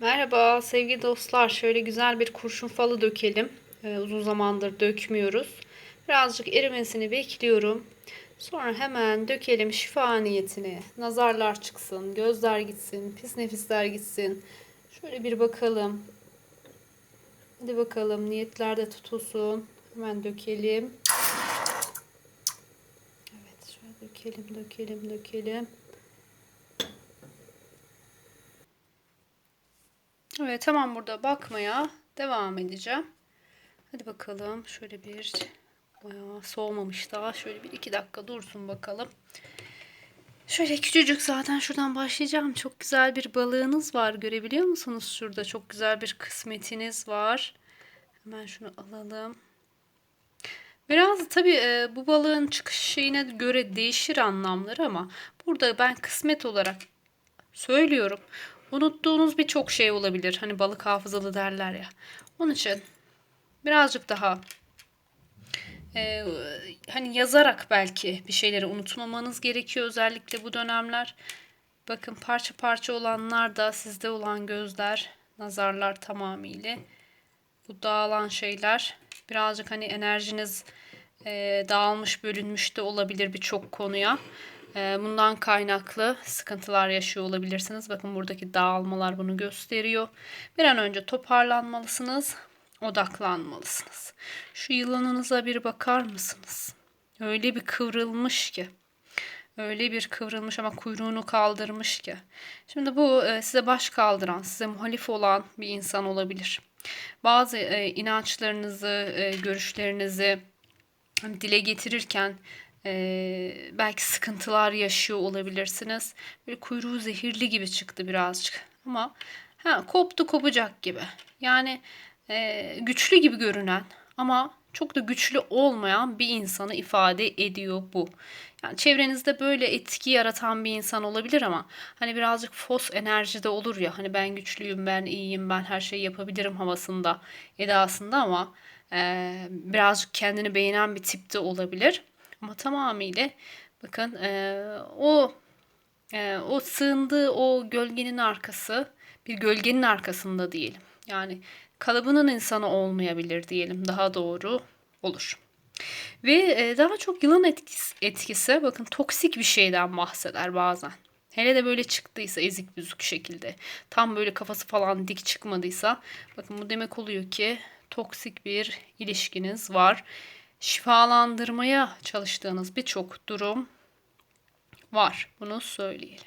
Merhaba sevgili dostlar. Şöyle güzel bir kurşun falı dökelim. Ee, uzun zamandır dökmüyoruz. Birazcık erimesini bekliyorum. Sonra hemen dökelim şifa niyetine. Nazarlar çıksın, gözler gitsin, pis nefisler gitsin. Şöyle bir bakalım. Hadi bakalım niyetler de tutulsun. Hemen dökelim. Evet şöyle dökelim, dökelim, dökelim. Evet tamam burada bakmaya devam edeceğim. Hadi bakalım şöyle bir bayağı soğumamış daha. Şöyle bir iki dakika dursun bakalım. Şöyle küçücük zaten şuradan başlayacağım. Çok güzel bir balığınız var. Görebiliyor musunuz? Şurada çok güzel bir kısmetiniz var. Hemen şunu alalım. Biraz tabii e, bu balığın çıkışına göre değişir anlamları ama burada ben kısmet olarak söylüyorum. Unuttuğunuz birçok şey olabilir. Hani balık hafızalı derler ya. Onun için birazcık daha e, hani yazarak belki bir şeyleri unutmamanız gerekiyor özellikle bu dönemler. Bakın parça parça olanlar da sizde olan gözler, nazarlar tamamıyla. Bu dağılan şeyler birazcık hani enerjiniz e, dağılmış, bölünmüş de olabilir birçok konuya. Ee, bundan kaynaklı sıkıntılar yaşıyor olabilirsiniz. Bakın buradaki dağılmalar bunu gösteriyor. Bir an önce toparlanmalısınız. Odaklanmalısınız. Şu yılanınıza bir bakar mısınız? Öyle bir kıvrılmış ki. Öyle bir kıvrılmış ama kuyruğunu kaldırmış ki. Şimdi bu e, size baş kaldıran, size muhalif olan bir insan olabilir. Bazı e, inançlarınızı, e, görüşlerinizi dile getirirken ee, belki sıkıntılar yaşıyor olabilirsiniz. Böyle kuyruğu zehirli gibi çıktı birazcık. Ama ha, koptu kopacak gibi. Yani e, güçlü gibi görünen ama çok da güçlü olmayan bir insanı ifade ediyor bu. Yani çevrenizde böyle etki yaratan bir insan olabilir ama hani birazcık fos enerjide olur ya hani ben güçlüyüm, ben iyiyim, ben her şeyi yapabilirim havasında, edasında ama e, birazcık kendini beğenen bir tipte olabilir. Ama tamamıyla bakın e, o e, o sığındığı o gölgenin arkası bir gölgenin arkasında diyelim. Yani kalıbının insanı olmayabilir diyelim daha doğru olur. Ve e, daha çok yılan etkisi, etkisi bakın toksik bir şeyden bahseder bazen. Hele de böyle çıktıysa ezik büzük şekilde. Tam böyle kafası falan dik çıkmadıysa bakın bu demek oluyor ki toksik bir ilişkiniz var şifalandırmaya çalıştığınız birçok durum var. Bunu söyleyelim.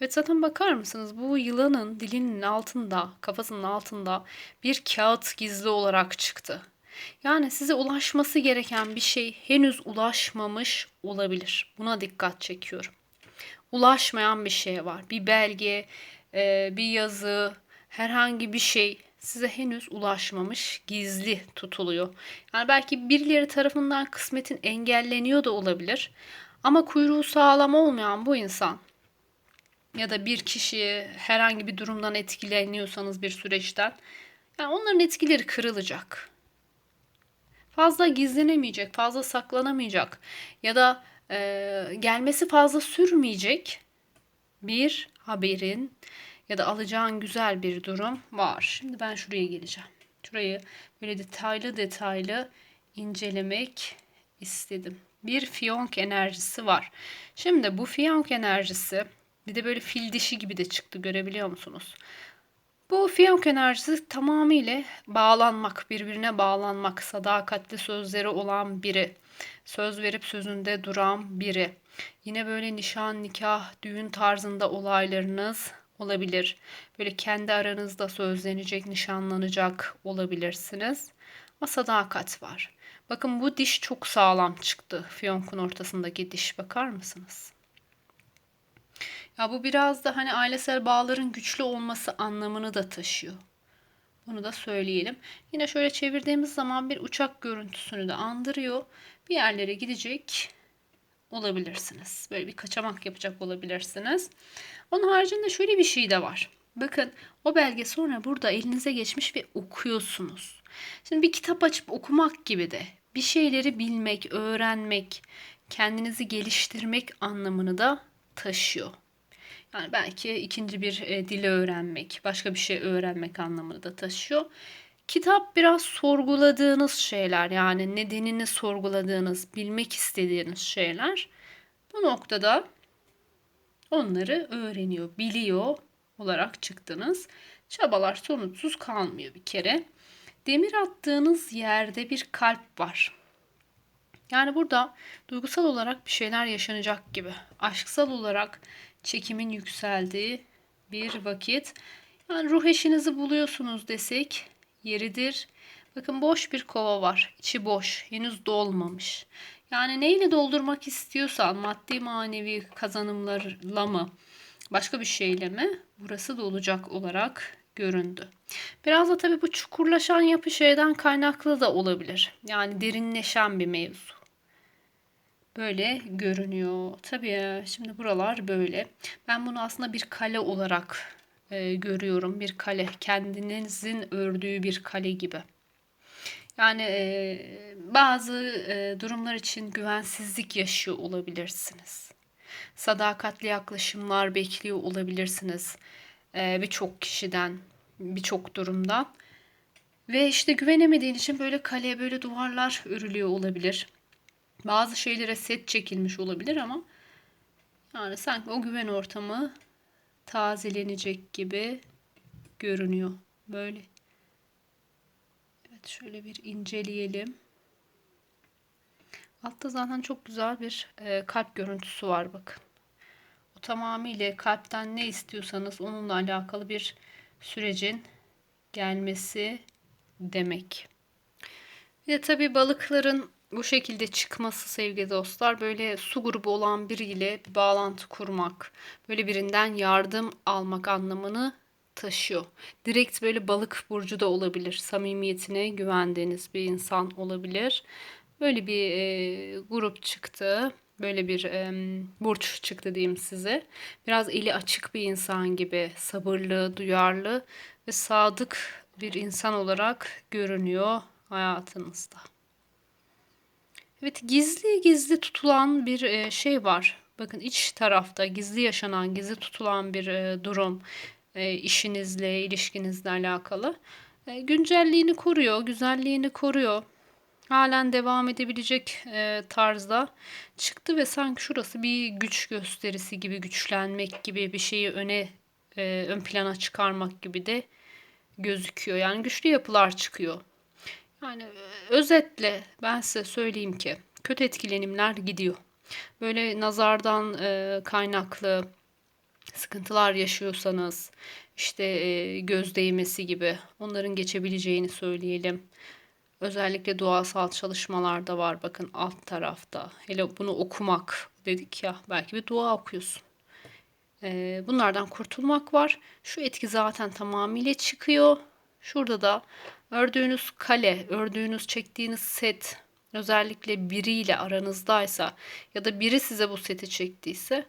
Evet zaten bakar mısınız bu yılanın dilinin altında, kafasının altında bir kağıt gizli olarak çıktı. Yani size ulaşması gereken bir şey henüz ulaşmamış olabilir. Buna dikkat çekiyorum. Ulaşmayan bir şey var. Bir belge, e, bir yazı, herhangi bir şey size henüz ulaşmamış, gizli tutuluyor. Yani belki birileri tarafından kısmetin engelleniyor da olabilir. Ama kuyruğu sağlam olmayan bu insan ya da bir kişi herhangi bir durumdan etkileniyorsanız bir süreçten yani onların etkileri kırılacak. Fazla gizlenemeyecek, fazla saklanamayacak ya da e, gelmesi fazla sürmeyecek bir haberin ya da alacağın güzel bir durum var. Şimdi ben şuraya geleceğim. Şurayı böyle detaylı detaylı incelemek istedim. Bir fiyonk enerjisi var. Şimdi bu fiyonk enerjisi bir de böyle fil dişi gibi de çıktı görebiliyor musunuz? Bu fiyonk enerjisi tamamıyla bağlanmak, birbirine bağlanmak, sadakatli sözleri olan biri, söz verip sözünde duran biri. Yine böyle nişan, nikah, düğün tarzında olaylarınız olabilir. Böyle kendi aranızda sözlenecek, nişanlanacak olabilirsiniz. Ama sadakat var. Bakın bu diş çok sağlam çıktı. Fiyonkun ortasındaki diş bakar mısınız? Ya bu biraz da hani ailesel bağların güçlü olması anlamını da taşıyor. Bunu da söyleyelim. Yine şöyle çevirdiğimiz zaman bir uçak görüntüsünü de andırıyor. Bir yerlere gidecek olabilirsiniz. Böyle bir kaçamak yapacak olabilirsiniz. Onun haricinde şöyle bir şey de var. Bakın o belge sonra burada elinize geçmiş ve okuyorsunuz. Şimdi bir kitap açıp okumak gibi de bir şeyleri bilmek, öğrenmek, kendinizi geliştirmek anlamını da taşıyor. Yani belki ikinci bir e, dili öğrenmek, başka bir şey öğrenmek anlamını da taşıyor. Kitap biraz sorguladığınız şeyler yani nedenini sorguladığınız, bilmek istediğiniz şeyler. Bu noktada onları öğreniyor, biliyor olarak çıktınız. Çabalar sonuçsuz kalmıyor bir kere. Demir attığınız yerde bir kalp var. Yani burada duygusal olarak bir şeyler yaşanacak gibi. Aşksal olarak çekimin yükseldiği bir vakit. Yani ruh eşinizi buluyorsunuz desek yeridir. Bakın boş bir kova var. İçi boş. Henüz dolmamış. Yani neyle doldurmak istiyorsan maddi manevi kazanımlarla mı başka bir şeyle mi burası dolacak olarak göründü. Biraz da tabii bu çukurlaşan yapı şeyden kaynaklı da olabilir. Yani derinleşen bir mevzu. Böyle görünüyor. Tabii şimdi buralar böyle. Ben bunu aslında bir kale olarak e, görüyorum. Bir kale. Kendinizin ördüğü bir kale gibi. Yani e, bazı e, durumlar için güvensizlik yaşıyor olabilirsiniz. Sadakatli yaklaşımlar bekliyor olabilirsiniz. E, birçok kişiden, birçok durumdan. Ve işte güvenemediğin için böyle kaleye böyle duvarlar örülüyor olabilir. Bazı şeylere set çekilmiş olabilir ama yani sanki o güven ortamı tazelenecek gibi görünüyor. Böyle. Evet şöyle bir inceleyelim. Altta zaten çok güzel bir e, kalp görüntüsü var bakın. O tamamıyla kalpten ne istiyorsanız onunla alakalı bir sürecin gelmesi demek. Bir de tabii balıkların bu şekilde çıkması sevgili dostlar böyle su grubu olan biriyle bir bağlantı kurmak, böyle birinden yardım almak anlamını taşıyor. Direkt böyle balık burcu da olabilir. Samimiyetine güvendiğiniz bir insan olabilir. Böyle bir e, grup çıktı. Böyle bir e, burç çıktı diyeyim size. Biraz eli açık bir insan gibi sabırlı, duyarlı ve sadık bir insan olarak görünüyor hayatınızda. Evet gizli gizli tutulan bir e, şey var. Bakın iç tarafta gizli yaşanan, gizli tutulan bir e, durum e, işinizle, ilişkinizle alakalı. Güncelliğini koruyor, güzelliğini koruyor. Halen devam edebilecek tarzda çıktı ve sanki şurası bir güç gösterisi gibi, güçlenmek gibi bir şeyi öne ön plana çıkarmak gibi de gözüküyor. Yani güçlü yapılar çıkıyor. Yani e, özetle ben size söyleyeyim ki kötü etkilenimler gidiyor. Böyle nazardan e, kaynaklı sıkıntılar yaşıyorsanız işte e, göz değmesi gibi onların geçebileceğini söyleyelim. Özellikle doğasal çalışmalarda var bakın alt tarafta. Hele bunu okumak dedik ya belki bir dua okuyorsun. E, bunlardan kurtulmak var. Şu etki zaten tamamıyla çıkıyor. Şurada da Ördüğünüz kale, ördüğünüz çektiğiniz set özellikle biriyle aranızdaysa ya da biri size bu seti çektiyse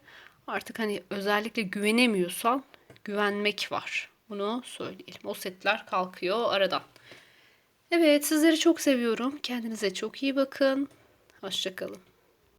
artık hani özellikle güvenemiyorsan güvenmek var. Bunu söyleyelim. O setler kalkıyor aradan. Evet sizleri çok seviyorum. Kendinize çok iyi bakın. Hoşçakalın.